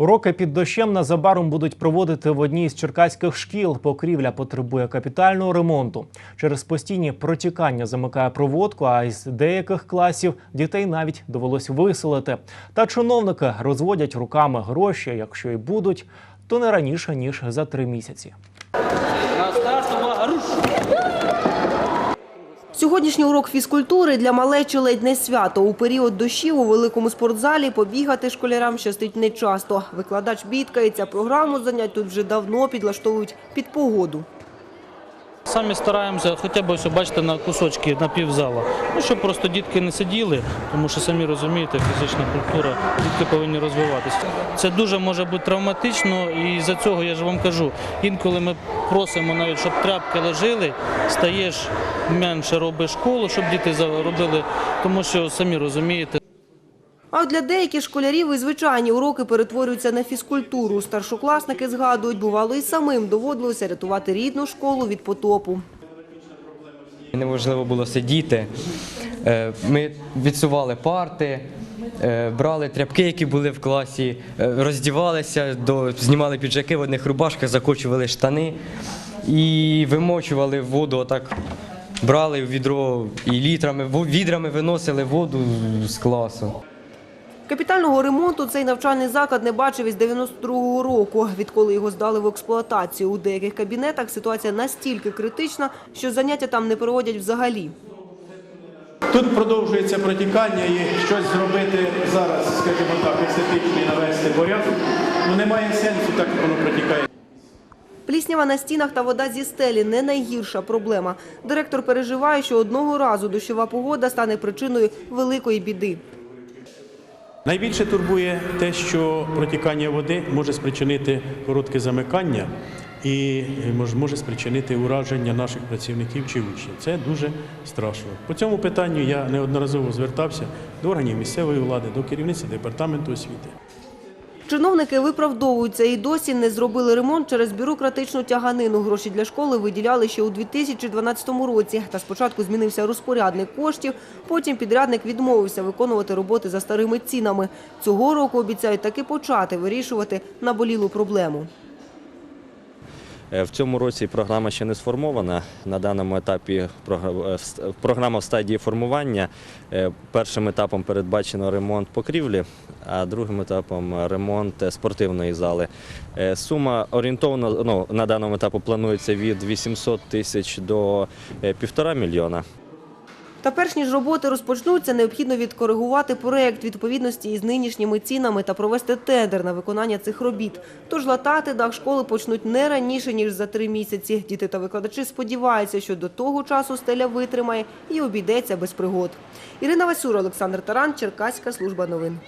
Уроки під дощем незабаром будуть проводити в одній з черкаських шкіл. Покрівля потребує капітального ремонту. Через постійні протікання замикає проводку, а із деяких класів дітей навіть довелось виселити. Та чиновники розводять руками гроші, якщо й будуть, то не раніше ніж за три місяці. На руш! Сьогоднішній урок фізкультури для малечі ледь не свято. У період дощів у великому спортзалі побігати школярам щастить нечасто. Викладач бідкається, програму занять тут вже давно підлаштовують під погоду. Самі стараємося хоча б ось бачите на кусочки на півзала. Ну щоб просто дітки не сиділи, тому що самі розумієте, фізична культура, дітки повинні розвиватися. Це дуже може бути травматично, і за цього я ж вам кажу. Інколи ми просимо навіть, щоб тряпки лежали, стаєш менше робиш школу, щоб діти робили, тому що самі розумієте. А для деяких школярів і звичайні уроки перетворюються на фізкультуру. Старшокласники згадують, бувало і самим доводилося рятувати рідну школу від потопу. Неможливо було сидіти. Е, Ми відсували парти, е, брали тряпки, які були в класі, е, роздівалися, знімали піджаки в одних рубашках, закочували штани і вимочували воду. Отак брали відро і літрами, відрами виносили воду з класу. Капітального ремонту цей навчальний заклад не бачив із 92-го року, відколи його здали в експлуатацію. У деяких кабінетах ситуація настільки критична, що заняття там не проводять взагалі. Тут продовжується протікання і щось зробити зараз, скажімо так, естетично і навести порядок. Ну немає сенсу, так як воно протікає. Пліснява на стінах та вода зі стелі не найгірша проблема. Директор переживає, що одного разу дощова погода стане причиною великої біди. Найбільше турбує те, що протікання води може спричинити коротке замикання і може спричинити ураження наших працівників чи учнів. Це дуже страшно. По цьому питанню я неодноразово звертався до органів місцевої влади, до керівництва департаменту освіти. Чиновники виправдовуються і досі не зробили ремонт через бюрократичну тяганину. Гроші для школи виділяли ще у 2012 році. Та спочатку змінився розпорядник коштів, потім підрядник відмовився виконувати роботи за старими цінами. Цього року обіцяють таки почати вирішувати наболілу проблему. Е, В цьому році програма ще не сформована. На даному етапі е, програма в стадії формування. Е, Першим етапом передбачено ремонт покрівлі, а другим етапом ремонт спортивної зали. Сума орієнтовно ну, на даному етапі планується від 800 тисяч до е, півтора мільйона. Та перш ніж роботи розпочнуться, необхідно відкоригувати проект відповідності із нинішніми цінами та провести тендер на виконання цих робіт. Тож латати дах школи почнуть не раніше, ніж за три місяці. Діти та викладачі сподіваються, що до того часу стеля витримає і обійдеться без пригод. Ірина Васюра, Олександр Таран, Черкаська служба новин.